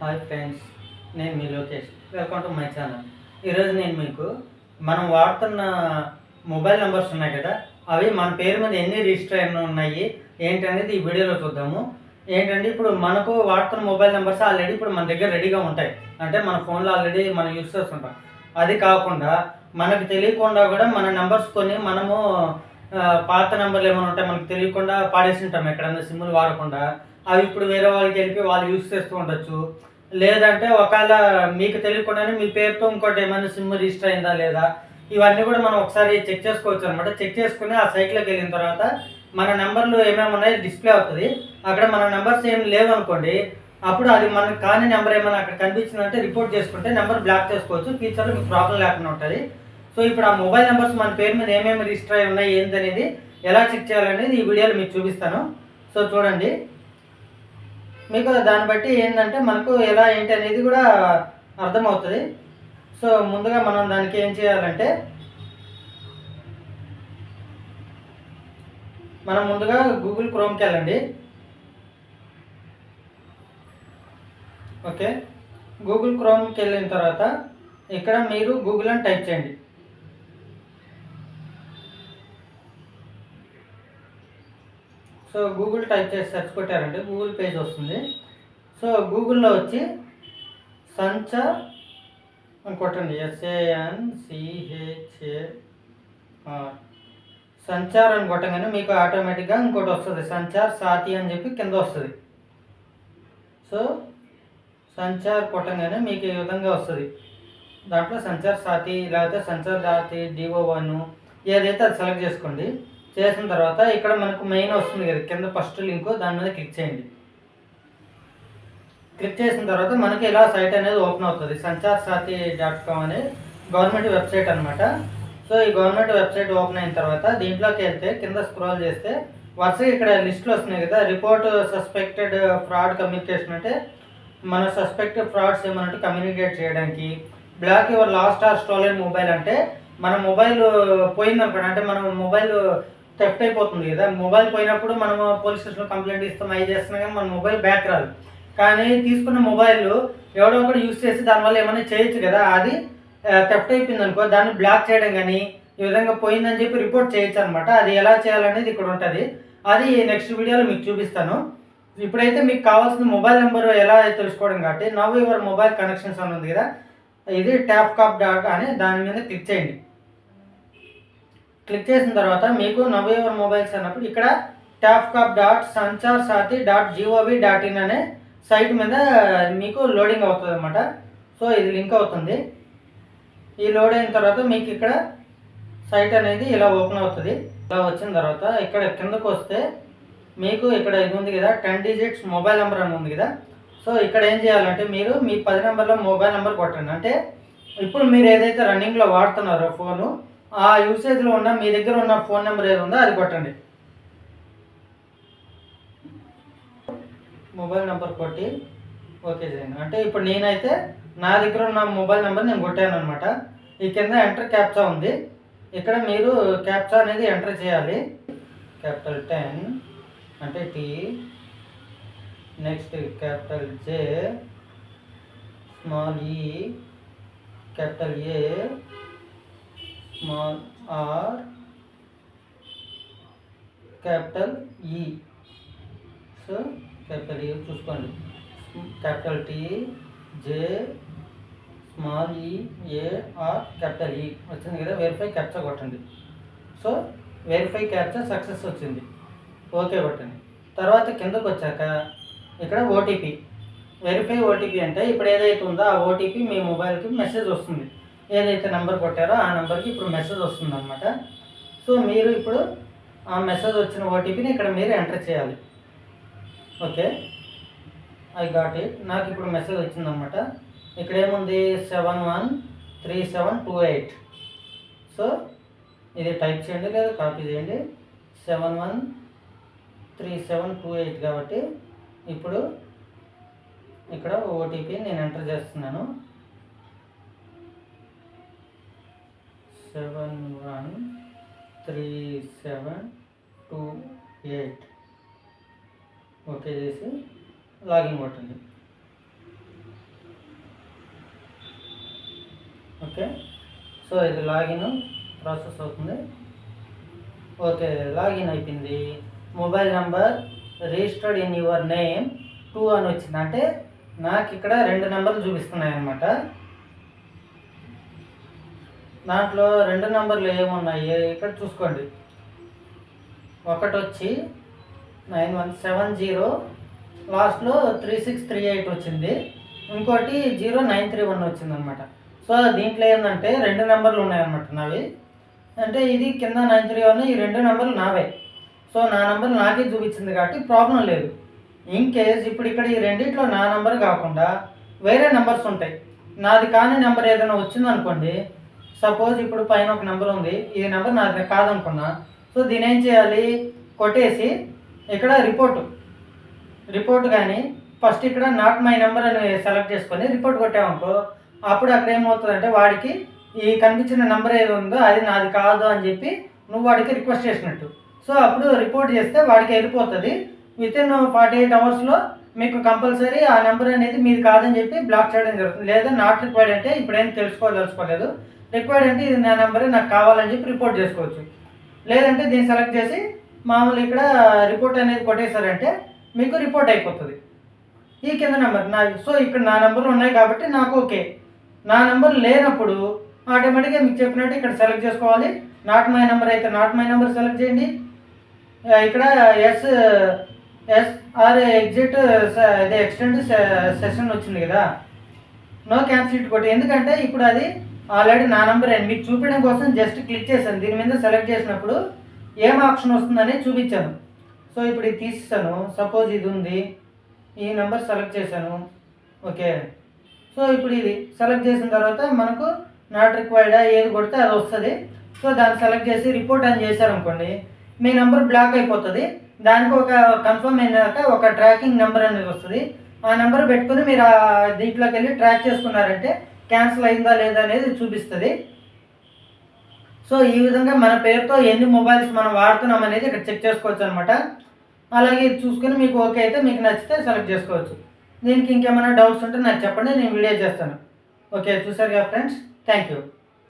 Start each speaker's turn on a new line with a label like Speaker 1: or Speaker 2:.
Speaker 1: Hi friends నేను మీ Lokesh. Welcome to my channel ఈరోజు నేను మీకు మనం వాడుతున్న మొబైల్ నెంబర్స్ ఉన్నాయి కదా అవి మన పేరు మీద ఎన్ని రిజిస్టర్ అయిన ఉన్నాయి ఏంటనేది ఈ వీడియోలో చూద్దాము. ఏంటంటే ఇప్పుడు మనకు వాడుతున్న మొబైల్ నెంబర్స్ ఆల్రెడీ ఇప్పుడు మన దగ్గర రెడీగా ఉంటాయి. అంటే మన ఫోన్లో ఆల్రెడీ మనం యూస్ చేస్తుంటాం అది కాకుండా మనకు తెలియకుండా కూడా మన నెంబర్స్ కొన్ని మనము పాత నెంబర్లు ఏమైనా ఉంటాయి మనకు తెలియకుండా పాడేసి ఉంటాం ఎక్కడన్నా సిమ్ములు వాడకుండా. అవి ఇప్పుడు వేరే వాళ్ళకి వెళ్ళి వాళ్ళు యూస్ చేస్తూ ఉండొచ్చు. లేదంటే ఒకవేళ మీకు తెలియకుండానే మీ పేరుతో ఇంకోటి ఏమైనా సిమ్ రిజిస్టర్ అయిందా లేదా ఇవన్నీ కూడా మనం ఒకసారి చెక్ చేసుకోవచ్చు అనమాట చెక్ చేసుకుని ఆ సైట్లోకి వెళ్ళిన తర్వాత మన నెంబర్లు ఏమేమి ఉన్నాయో డిస్ప్లే అవుతుంది. అక్కడ మన నెంబర్స్ ఏం లేవు అనుకోండి అప్పుడు అది మనకు కాని నెంబర్ ఏమైనా అక్కడ కనిపించిందంటే రిపోర్ట్ చేసుకుంటే నెంబర్ బ్లాక్ చేసుకోవచ్చు. ఫ్యూచర్లో మీకు ప్రాబ్లం లేకుండా ఉంటుంది. సో ఇప్పుడు ఆ మొబైల్ నెంబర్స్ మన పేరు మీద ఏమేమి రిజిస్టర్ అయి ఉన్నాయి ఏంటనేది ఎలా చెక్ చేయాలనేది ఈ వీడియోలో మీకు చూపిస్తాను. సో చూడండి. మీకు దాన్ని బట్టి ఏంటంటే మనకు ఎలా ఏంటి అనేది కూడా అర్థమవుతుంది. సో ముందుగా మనం దానికి ఏం చేయాలంటే మనం ముందుగా గూగుల్ క్రోమ్కి వెళ్ళండి. ఓకే. గూగుల్ క్రోమ్కి వెళ్ళిన తర్వాత ఇక్కడ మీరు గూగుల్ అని టైప్ చేయండి. సో గూగుల్ టైప్ చేసి సెర్చ్ కొట్టారంటే గూగుల్ పేజ్ వస్తుంది. సో గూగుల్లో వచ్చి సంచార్ అని కొట్టండి. ఎస్ఏఎన్ సిహెచ్ఏ సంచార్ అని కొట్టగానే మీకు ఆటోమేటిక్గా ఇంకోటి వస్తుంది. సంచార్ సాతి అని చెప్పి కింద వస్తుంది. సో సంచార్ కొట్టగానే మీకు ఈ విధంగా వస్తుంది. దాంట్లో సంచార్ సాతి లేకపోతే సంచార్ జాతి డిఓ వన్ ఏదైతే అది సెలెక్ట్ చేసుకోండి. చేసిన తర్వాత ఇక్కడ మనకు మెయిన్ వస్తుంది కదా కింద ఫస్ట్ లింక్ దాని మీద క్లిక్ చేయండి. క్లిక్ చేసిన తర్వాత మనకి ఇలా సైట్ అనేది ఓపెన్ అవుతుంది? సంచార్ సాతి డాట్ కామ్ అనేది గవర్నమెంట్ వెబ్సైట్ అనమాట సో ఈ గవర్నమెంట్ వెబ్సైట్ ఓపెన్ అయిన తర్వాత దీంట్లోకి వెళ్తే కింద స్క్రోల్ చేస్తే వరుసగా ఇక్కడ లిస్టులు వస్తున్నాయి కదా రిపోర్ట్ సస్పెక్టెడ్ ఫ్రాడ్ కమ్యూనికేషన్ అంటే మన సస్పెక్టెడ్ ఫ్రాడ్స్ ఏమన్నట్టు కమ్యూనికేట్ చేయడానికి block your lost or stolen mobile అంటే మన మొబైల్ పోయిందనుకోండి అంటే మనం మొబైల్ థెఫ్ట్ అయిపోతుంది కదా. మొబైల్ పోయినప్పుడు మనం పోలీస్ స్టేషన్లో కంప్లైంట్ ఇస్తాం అవి చేస్తున్నాం కానీ మన మొబైల్ బ్యాక్ రాదు. కానీ తీసుకున్న మొబైల్ ఎవడో ఒకటి యూస్ చేసి దానివల్ల ఏమైనా చేయొచ్చు కదా. అది థెఫ్ట్ అయిపోయింది అనుకో దాన్ని బ్లాక్ చేయడం కానీ ఈ విధంగా పోయిందని చెప్పి రిపోర్ట్ చేయొచ్చు అనమాట అది ఎలా చేయాలనేది ఇక్కడ ఉంటుంది. అది నెక్స్ట్ వీడియోలో మీకు చూపిస్తాను. ఇప్పుడైతే మీకు కావాల్సిన మొబైల్ నెంబర్ ఎలా తెలుసుకోవడం కాబట్టి నవ్ యువర్ మొబైల్ కనెక్షన్స్ అని ఉంది కదా. ఇది ట్యాప్ కాప్ డాట్ అని దాని మీద క్లిక్ చేయండి. క్లిక్ చేసిన తర్వాత మీకు నవ్ యువర్ మొబైల్స్ అన్నప్పుడు ఇక్కడ tap cap dot Sanchar Saathi dot GOV dot in అనే సైట్ మీద మీకు లోడింగ్ అవుతుంది అనమాట సో ఇది లింక్ అవుతుంది. ఈ లోడ్ అయిన తర్వాత మీకు ఇక్కడ సైట్ అనేది ఇలా ఓపెన్ అవుతుంది. ఇలా వచ్చిన తర్వాత ఇక్కడ కిందకు వస్తే మీకు ఇక్కడ ఇది ఉంది కదా టెన్ డిజిట్స్ మొబైల్ నెంబర్ అని ఉంది కదా. సో ఇక్కడ ఏం చేయాలంటే మీరు మీ పది నెంబర్లో మొబైల్ నెంబర్ కొట్టండి. అంటే ఇప్పుడు మీరు ఏదైతే రన్నింగ్లో వాడుతున్నారో ఫోను ఆ యూసేజ్లో ఉన్న మీ దగ్గర ఉన్న ఫోన్ నెంబర్ ఏది ఉందో అది కొట్టండి. మొబైల్ నెంబర్ కొట్టి ఓకే చేయండి. అంటే ఇప్పుడు నేనైతే నా దగ్గర ఉన్న మొబైల్ నెంబర్ నేను కొట్టాను అనమాట ఈ కింద ఎంటర్ క్యాప్చా ఉంది. ఇక్కడ మీరు క్యాప్చా అనేది ఎంటర్ చేయాలి. క్యాపిటల్ టెన్ అంటే T next capital J small E capital A small R capital E. So capital E చూసుకోండి. క్యాపిటల్ టీ జే స్మాల్ ఈ ఏ ఆర్ క్యాపిటల్ ఈ. వచ్చింది కదా వెరిఫై క్యాప్చర్ కొట్టండి. సో వెరిఫై క్యాప్చర్ సక్సెస్ వచ్చింది. Okay కొట్టండి. తర్వాత కిందకు వచ్చాక ఇక్కడ ఓటీపీ వెరిఫై ఓటీపీ అంటే ఇప్పుడు ఏదైతే ఉందో ఆ ఓటీపీ మీ మొబైల్కి మెసేజ్ వస్తుంది. ఏదైతే నెంబర్ కొట్టారో ఆ నెంబర్కి ఇప్పుడు మెసేజ్ వస్తుందన్నమాట. సో మీరు ఇప్పుడు ఆ మెసేజ్ వచ్చిన ఓటీపీని ఇక్కడ మీరు ఎంటర్ చేయాలి. ఓకే? I got it. నాకు ఇప్పుడు మెసేజ్ వచ్చిందనమాట ఇక్కడ ఏముంది? Seven one three seven two eight. So ఇది టైప్ చేయండి లేదా కాపీ చేయండి. Seven one three seven two eight కాబట్టి ఇప్పుడు ఇక్కడ ఓటీపీ నేను ఎంటర్ చేస్తున్నాను. Seven one three seven two eight. Okay చేసి లాగిన్ కొట్టండి. ఓకే? సో ఇది లాగిన్ ప్రాసెస్ అవుతుంది. ఓకే లాగిన్ అయిపోయింది. Mobile number registered in your name two అని వచ్చింది అంటే నాకు ఇక్కడ రెండు నెంబర్లు చూపిస్తున్నాయి అన్నమాట దాంట్లో రెండు నెంబర్లు ఏమున్నాయి? ఇక్కడ చూసుకోండి. ఒకటి వచ్చి నైన్ వన్ సెవెన్ జీరో. లాస్ట్లో త్రీ సిక్స్ త్రీ ఎయిట్ వచ్చింది. ఇంకోటి జీరో నైన్ త్రీ వన్ వచ్చిందనమాట. సో దీంట్లో ఏంటంటే రెండు నెంబర్లు ఉన్నాయన్నమాట నావి. అంటే ఇది కింద నైన్ త్రీ వన్ ఈ రెండు నెంబర్లు నావే. సో నా నెంబర్ నాకే చూపించింది కాబట్టి ప్రాబ్లం లేదు. ఇన్ కేస్ ఇప్పుడు ఇక్కడ ఈ రెండిట్లో నా నెంబర్ కాకుండా వేరే నెంబర్స్ ఉంటాయి. నాది కాని నెంబర్ ఏదైనా వచ్చిందనుకోండి సపోజ్ ఇప్పుడు పైన ఒక నెంబర్ ఉంది. ఈ నెంబర్ నాకు కాదనుకున్నా. సో దీని ఏం చేయాలి? కొట్టేసి ఇక్కడ రిపోర్ట్ రిపోర్ట్ కానీ ఫస్ట్ ఇక్కడ నాట్ మై నెంబర్ అని సెలెక్ట్ చేసుకొని రిపోర్ట్ కొట్టామనుకో అప్పుడు అక్కడ ఏమవుతుందంటే వాడికి ఈ కనిపించిన నెంబర్ ఏది ఉందో అది నాది కాదు అని చెప్పి నువ్వు వాడికి రిక్వెస్ట్ చేసినట్టు. సో అప్పుడు రిపోర్ట్ చేస్తే వాడికి వెళ్ళిపోతుంది. విత్ ఇన్ ఫార్టీ ఎయిట్ అవర్స్లో మీకు కంపల్సరీ ఆ నెంబర్ అనేది మీది కాదని చెప్పి బ్లాక్ చేయడం జరుగుతుంది. లేదా నాట్ రిక్వైర్డ్ అంటే ఇప్పుడేం తెలుసుకోదలుచుకోలేదు. రిక్వైర్డ్ అంటే ఇది నా నెంబరే నాకు కావాలని చెప్పి రిపోర్ట్ చేసుకోవచ్చు. లేదంటే దీన్ని సెలెక్ట్ చేసి మామూలు ఇక్కడ రిపోర్ట్ అనేది కొట్టేశారంటే మీకు రిపోర్ట్ అయిపోతుంది. ఈ కింద నెంబర్ నా సో ఇక్కడ నా నెంబర్లు ఉన్నాయి కాబట్టి నాకు ఓకే. నా నెంబర్ లేనప్పుడు ఆటోమేటిక్గా మీకు చెప్పినట్టు ఇక్కడ సెలెక్ట్ చేసుకోవాలి. నాట్ మై నెంబర్ అయితే నాట్ మై నెంబర్ సెలెక్ట్ చేయండి. ఇక్కడ ఎస్ ఎస్ ఆర్ ఎగ్జిట్ అదే ఎక్స్టెండ్ సెషన్ వచ్చింది కదా. నో క్యాన్సిల్ కొట్టి ఎందుకంటే ఇప్పుడు అది ఆల్రెడీ నా నెంబర్ అండి మీకు చూపించడం కోసం జస్ట్ క్లిక్ చేశాను. దీని మీద సెలెక్ట్ చేసినప్పుడు ఏం ఆప్షన్ వస్తుందని చూపించాను. సో ఇప్పుడు ఇది తీసేసాను. సపోజ్ ఇది ఉంది. ఈ నెంబర్ సెలెక్ట్ చేశాను. ఓకే. సో ఇప్పుడు ఇది సెలెక్ట్ చేసిన తర్వాత మనకు నాట్ రిక్వైర్డా ఏది కొడితే అది వస్తుంది. సో దాన్ని సెలెక్ట్ చేసి రిపోర్ట్ అని చేశారనుకోండి మీ నెంబర్ బ్లాక్ అయిపోతుంది. దానికి ఒక కన్ఫర్మ్ అయినాక ఒక ట్రాకింగ్ నెంబర్ అనేది వస్తుంది. ఆ నెంబర్ పెట్టుకుని మీరు ఆ దీంట్లోకి వెళ్ళి ట్రాక్ చేసుకున్నారంటే క్యాన్సిల్ అయిందా లేదా అనేది చూపిస్తుంది. సో ఈ విధంగా మన పేరుతో ఎన్ని మొబైల్స్ మనం వాడుతున్నాం అనేది ఇక్కడ చెక్ చేసుకోవచ్చు అనమాట అలాగే చూసుకొని మీకు ఓకే అయితే మీకు నచ్చితే సెలెక్ట్ చేసుకోవచ్చు. దీనికి ఇంకేమైనా డౌట్స్ ఉంటే నాకు చెప్పండి నేను వీడియో చేస్తాను. ఓకే చూసారుగా కదా ఫ్రెండ్స్? Thank you.